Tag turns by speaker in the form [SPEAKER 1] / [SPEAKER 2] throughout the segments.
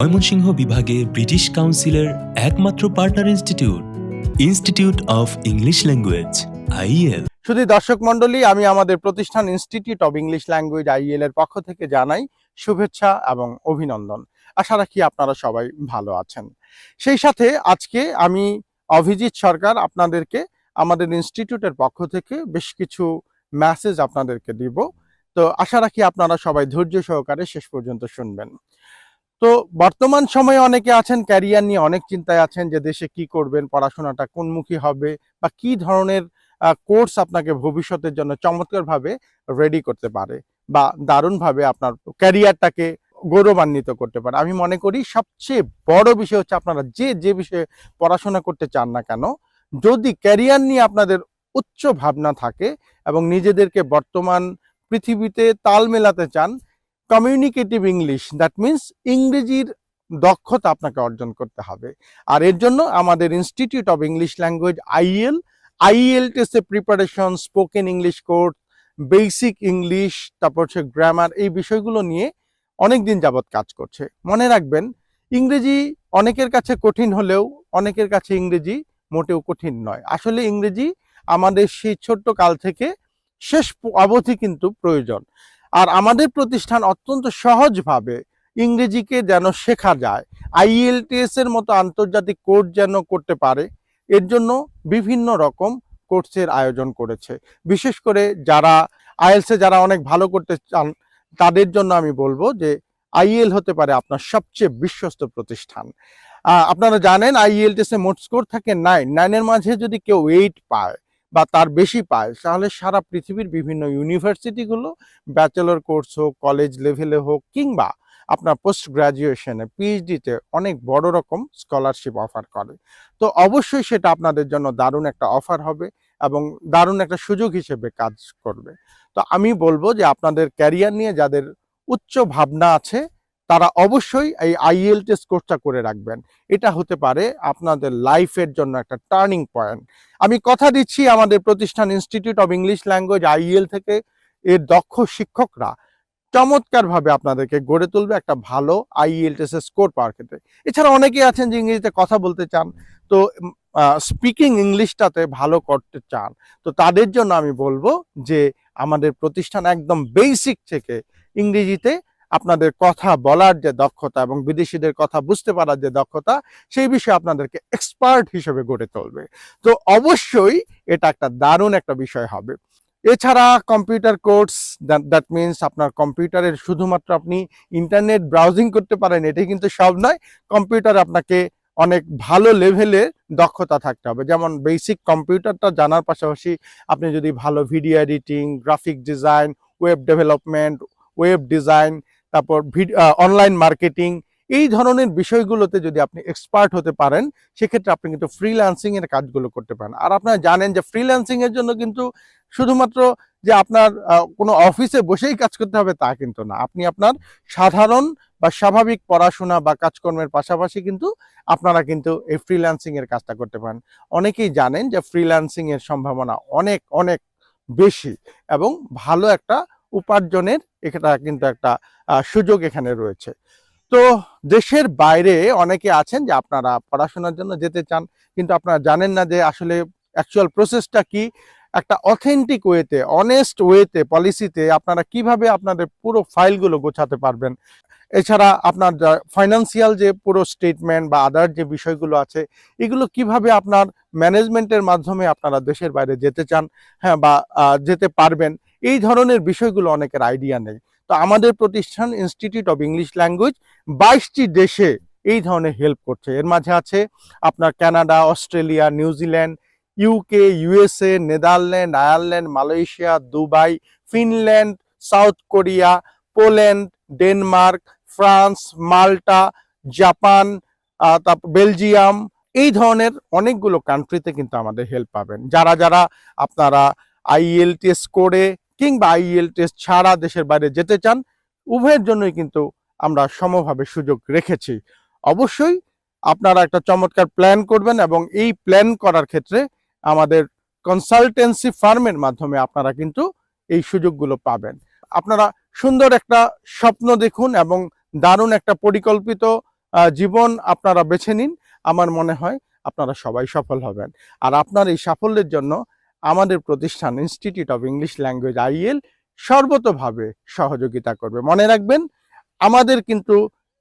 [SPEAKER 1] ময়মনসিংহ বিভাগে ব্রিটিশ কাউন্সিলের একমাত্র partner institute institute of English language IL
[SPEAKER 2] শুধু দর্শক মন্ডলী আমি আমাদের প্রতিষ্ঠান institute of English language IL এর পক্ষ থেকে জানাই শুভেচ্ছা এবং অভিনন্দন। আশা রাখি আপনারা সবাই ভালো আছেন। সেই সাথে আজকে আমি অভিজিৎ সরকার আপনাদেরকে আমাদের ইনস্টিটিউটের পক্ষ থেকে বেশ কিছু মেসেজ আপনাদেরকে দিব। তো আশা রাখি আপনারা সবাই ধৈর্য সহকারে শেষ পর্যন্ত শুনবেন। তো বর্তমান সময়ে অনেকে আছেন ক্যারিয়ার নিয়ে অনেক চিন্তায় আছেন যে দেশে কি করবেন, পড়াশোনাটা কোনমুখী হবে বা কি ধরনের কোর্স আপনাকে ভবিষ্যতের জন্য চমৎকারভাবে রেডি করতে পারে বা দারুণভাবে আপনার ক্যারিয়ারটাকে গৌরবান্বিত করতে পারে। আমি মনে করি সবচেয়ে বড় বিষয় হচ্ছে আপনারা যে যে বিষয়ে পড়াশোনা করতে চান না কেন, যদি ক্যারিয়ার নিয়ে আপনাদের উচ্চ ভাবনা থাকে এবং নিজেদেরকে বর্তমান পৃথিবীতে তাল মেলাতে চান কমিউনিকেটিভ ইংলিশ দ্যাট মিন্স ইংরেজির দক্ষতা আপনাকে অর্জন করতে হবে। আর এর জন্য আমাদের institute of English language IL IL টেস্টে preparation spoken English course basic English তারপর হচ্ছে গ্রামার এই বিষয়গুলো নিয়ে অনেক দিন যাবৎ কাজ করছে। মনে রাখবেন, ইংরেজি অনেকের কাছে কঠিন হলেও অনেকের কাছে ইংরেজি মোটেও কঠিন নয়। আসলে ইংরেজি আমাদের সেই ছোট্ট কাল থেকে শেষ অবধি কিন্তু প্রয়োজন। আর আমাদের প্রতিষ্ঠান অত্যন্ত সহজভাবে ইংরেজিকে যেন শেখা যায়। আইএলটিএস এর মতো আন্তর্জাতিক কোর্স যেন করতে পারে, এর জন্য বিভিন্ন রকম কোর্সের আয়োজন করেছে। বিশেষ করে যারা আইএলসে যারা অনেক ভালো করতে চান, তাদের জন্য আমি বলব যে আইএল হতে পারে আপনার সবচেয়ে বিশ্বস্ত প্রতিষ্ঠান। আপনারা জানেন আইএলটিএস এ মোট স্কোর থাকে নাইন। নাইনের মাঝে যদি কেউ এইট পায় বা তার বেশি পায়, তাহলে সারা পৃথিবীর বিভিন্ন ইউনিভার্সিটিগুলো ব্যাচেলর কোর্স হোক কলেজ লেভেলে হোক কিংবা আপনার পোস্ট গ্রাজুয়েশনে পিএইচডিতে অনেক বড় রকম স্কলারশিপ অফার করে। তো অবশ্যই সেটা আপনাদের জন্য দারুণ একটা অফার হবে এবং দারুণ একটা সুযোগ হিসেবে কাজ করবে। তো আমি বলব যে আপনাদের ক্যারিয়ার নিয়ে যাদের উচ্চ ভাবনা আছে তারা অবশ্যই এই আইএল টেস্ট কোর্সটা করে রাখবেন। এটা হতে পারে আপনাদের লাইফের জন্য একটা টার্নিং পয়েন্ট। আমি কথা দিচ্ছি আমাদের প্রতিষ্ঠান institute of English language IL থেকে। এর দক্ষ শিক্ষকরা চমৎকারভাবে আপনাদেরকে গড়ে তুলবে একটা ভালো আইএলটিএস স্কোর পাওয়ার ক্ষেত্রে। এছাড়া অনেকেই আছেন যে ইংরেজিতে কথা বলতে চান, তো স্পিকিং ইংলিশটাতে ভালো করতে চান, তো তাদের জন্য আমি বলব যে আমাদের প্রতিষ্ঠান একদম বেসিক থেকে ইংরেজিতে আপনাদের কথা বলার যে দক্ষতা এবং বিদেশিদের কথা বুঝতে পারার যে দক্ষতা, সেই বিষয়ে আপনাদেরকে এক্সপার্ট হিসেবে গড়ে তুলবে। তো অবশ্যই এটা একটা দারুণ একটা বিষয় হবে। এছাড়া কম্পিউটার কোর্স দ্যাট মিনস আপনার কম্পিউটারের শুধুমাত্র আপনি ইন্টারনেট ব্রাউজিং করতে পারেন, এটাই কিন্তু সব নয় কম্পিউটার আপনাকে অনেক ভালো লেভেলে দক্ষতা থাকতে হবে। যেমন বেসিক কম্পিউটারটা জানার পাশাপাশি আপনি যদি ভালো video editing graphic design web development web design তারপর অনলাইন মার্কেটিং এই ধরনের বিষয়গুলোতে যদি আপনি এক্সপার্ট হতে পারেন, সেক্ষেত্রে আপনি কিন্তু ফ্রিল্যান্সিং এর কাজগুলো করতে পারেন। আর আপনারা জানেন যে ফ্রিল্যান্সিং এর জন্য কিন্তু শুধুমাত্র যে আপনার কোনো অফিসে বসেই কাজ করতে হবে তা কিন্তু না। আপনি আপনার সাধারণ বা স্বাভাবিক পড়াশোনা বা কাজকর্মের পাশাপাশি কিন্তু আপনারা কিন্তু এই ফ্রিল্যান্সিং এর কাজটা করতে পারেন। অনেকেই জানেন যে ফ্রিল্যান্সিং এর সম্ভাবনা অনেক অনেক বেশি এবং ভালো একটা উপার্জনের এটা কিন্তু একটা সুযোগ এখানে রয়েছে। তো দেশের বাইরে অনেকে আছেন যে আপনারা পড়াশোনার জন্য যেতে চান, কিন্তু আপনারা জানেন না যে আসলে অ্যাকচুয়াল প্রসেসটা কি? একটা অথেন্টিক ওয়েতে অনেস্ট ওয়েতে পলিসিতে আপনারা কীভাবে আপনাদের পুরো ফাইলগুলো গোছাতে পারবেন? এছাড়া আপনার ফাইন্যান্সিয়াল যে পুরো স্টেটমেন্ট বা আদার যে বিষয়গুলো আছে, এগুলো কীভাবে আপনার ম্যানেজমেন্টের মাধ্যমে আপনারা দেশের বাইরে যেতে চান হ্যাঁ বা যেতে পারবেন? এই ধরনের বিষয়গুলো অনেকের আইডিয়া নেই। তো আমাদের প্রতিষ্ঠান ইনস্টিটিউট অফ ইংলিশ ল্যাঙ্গুয়েজ বাইশটি দেশে এই ধরনের হেল্প করছে। এর মাঝে আছে আপনার Canada Australia New Zealand UK USA Netherland Ireland Malaysia Dubai Finland South Korea Poland Denmark France Malta Japan তারপর বেলজিয়াম এই ধরনের অনেকগুলো কান্ট্রিতে কিন্তু আমাদের হেল্প পাবেন। যারা যারা আপনারা আইএলটিএস টেস্ট করে কিংবা আইএল টেস্ট ছাড়া দেশের বাইরে যেতে চান, উভয়ের জন্যই কিন্তু আমরা সমভাবে সুযোগ রেখেছি। অবশ্যই আপনারা একটা চমৎকার প্ল্যান করবেন এবং এই প্ল্যান করার ক্ষেত্রে আমাদের কনসালটেন্সি ফার্মের মাধ্যমে আপনারা কিন্তু এই সুযোগগুলো পাবেন। আপনারা সুন্দর একটা স্বপ্ন দেখুন এবং দারুণ একটা পরিকল্পিত জীবন আপনারা বেছে নিন। আমার মনে হয় আপনারা সবাই সফল হবেন। আর আপনার এই সাফল্যের জন্য আমাদের প্রতিষ্ঠান institute of English language IL সর্বতভাবে সহযোগিতা করবে। মনে রাখবেন, আমাদের কিন্তু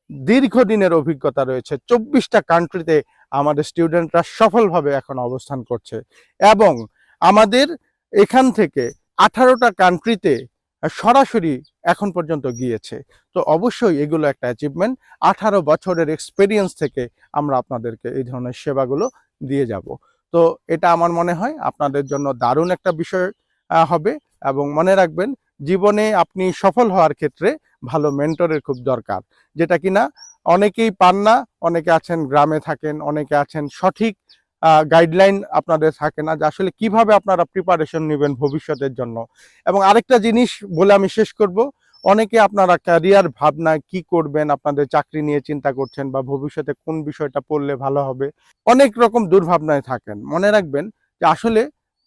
[SPEAKER 2] দীর্ঘদিনের অভিজ্ঞতা রয়েছে। চব্বিশটা কান্ট্রিতে আমাদের স্টুডেন্টরা সফলভাবে এখন অবস্থান করছে এবং আমাদের এখান থেকে আঠারোটা কান্ট্রিতে সরাসরি এখন পর্যন্ত গিয়েছে। তো অবশ্যই এগুলো একটা অ্যাচিভমেন্ট আঠারো বছরের এক্সপেরিয়েন্স থেকে আমরা আপনাদেরকে এই ধরনের সেবাগুলো দিয়ে যাব। তো এটা আমার মনে হয় আপনাদের জন্য দারুণ একটা বিষয় হবে এবং মনে রাখবেন জীবনে আপনি সফল হওয়ার ক্ষেত্রে ভালো মেন্টরের খুব দরকার। যেটা কিনা অনেকেই পান না, অনেকে আছেন গ্রামে থাকেন, অনেকে আছেন সঠিক গাইডলাইন আপনাদের থাকে না যে আসলে কীভাবে আপনারা প্রিপারেশন নেবেন ভবিষ্যতের জন্য। এবং আরেকটা জিনিস বলে আমি শেষ করব অনেকে আপনারা ক্যারিয়ার ভাবনায় কি করবেন, আপনাদের চাকরি নিয়ে চিন্তা করছেন বা ভবিষ্যতে কোন বিষয়টা পড়লে ভালো হবে, অনেক রকম দুর্ভাবনায় থাকেন। মনে রাখবেন যে আসলে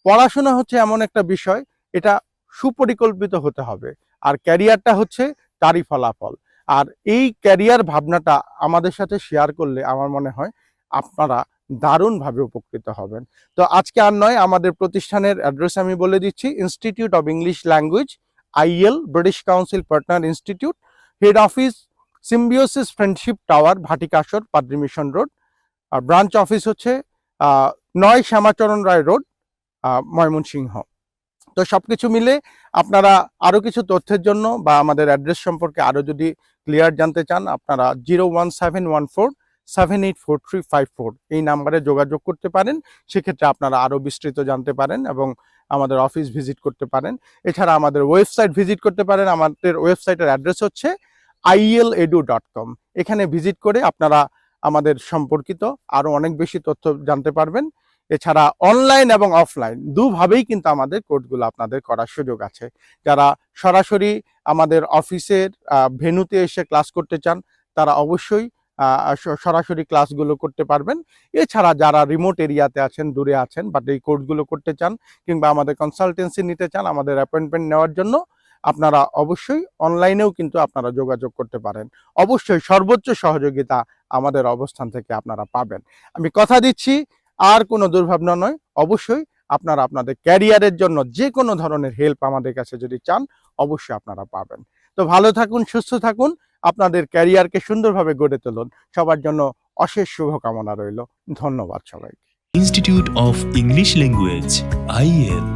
[SPEAKER 2] পড়াশোনা হচ্ছে এমন একটা বিষয়, এটা সুপরিকল্পিত হতে হবে। আর ক্যারিয়ারটা হচ্ছে তারই ফলাফল। আর এই ক্যারিয়ার ভাবনাটা আমাদের সাথে শেয়ার করলে আমার মনে হয় আপনারা দারুণভাবে উপকৃত হবেন। তো আজকে আর নয়, আমাদের প্রতিষ্ঠানের অ্যাড্রেস আমি বলে দিচ্ছি institute of English language IL British council partner institute head office Symbiosis friendship tower Bhatikashar পাদ্রি মিশন রোড আর ব্রাঞ্চ অফিস হচ্ছে নয় শ্যামাচরণ রায় রোড ময়মনসিংহ। তো সব কিছু মিলে আপনারা আরও কিছু তথ্যের জন্য বা আমাদের অ্যাড্রেস সম্পর্কে আরও যদি ক্লিয়ার জানতে চান, আপনারা zero one seven one four seven eight four three five four এই নাম্বারে যোগাযোগ করতে পারেন। সেক্ষেত্রে আপনারা আরও বিস্তৃত জানতে পারেন এবং আমাদের অফিস ভিজিট করতে পারেন। এছাড়া আমাদের ওয়েবসাইট ভিজিট করতে পারেন। আমাদের ওয়েবসাইটের অ্যাড্রেস হচ্ছে আইএল এডু ডট কম এখানে ভিজিট করে আপনারা আমাদের সম্পর্কিত আরও অনেক বেশি তথ্য জানতে পারবেন। এছাড়া অনলাইন এবং অফলাইন দুভাবেই কিন্তু আমাদের কোর্সগুলো আপনাদের করার সুযোগ আছে। যারা সরাসরি আমাদের অফিসের ভেনুতে এসে ক্লাস করতে চান, তারা অবশ্যই সরাসরি ক্লাসগুলো করতে পারবেন। এছাড়া যারা রিমোট এরিয়াতে আছেন, দূরে আছেন বাট এই কোর্সগুলো করতে চান কিংবা আমাদের কনসালটেন্সি নিতে চান, আমাদের অ্যাপয়েন্টমেন্ট নেওয়ার জন্য আপনারা অবশ্যই অনলাইনেও কিন্তু আপনারা যোগাযোগ করতে পারেন। অবশ্যই সর্বোচ্চ সহযোগিতা আমাদের অবস্থান থেকে আপনারা পাবেন। আমি কথা দিচ্ছি, আর কোনো দুর্ভাবনা নয়, অবশ্যই আপনারা আপনাদের ক্যারিয়ারের জন্য যে কোনো ধরনের হেল্প আমাদের কাছে যদি চান, অবশ্যই আপনারা পাবেন। তো ভালো থাকুন, সুস্থ থাকুন আপনাদের ক্যারিয়ারকে সুন্দরভাবে গড়ে তুলুন। সবার জন্য অশেষ শুভকামনা রইল। ধন্যবাদ সবাইকে।
[SPEAKER 1] Institute of English language IL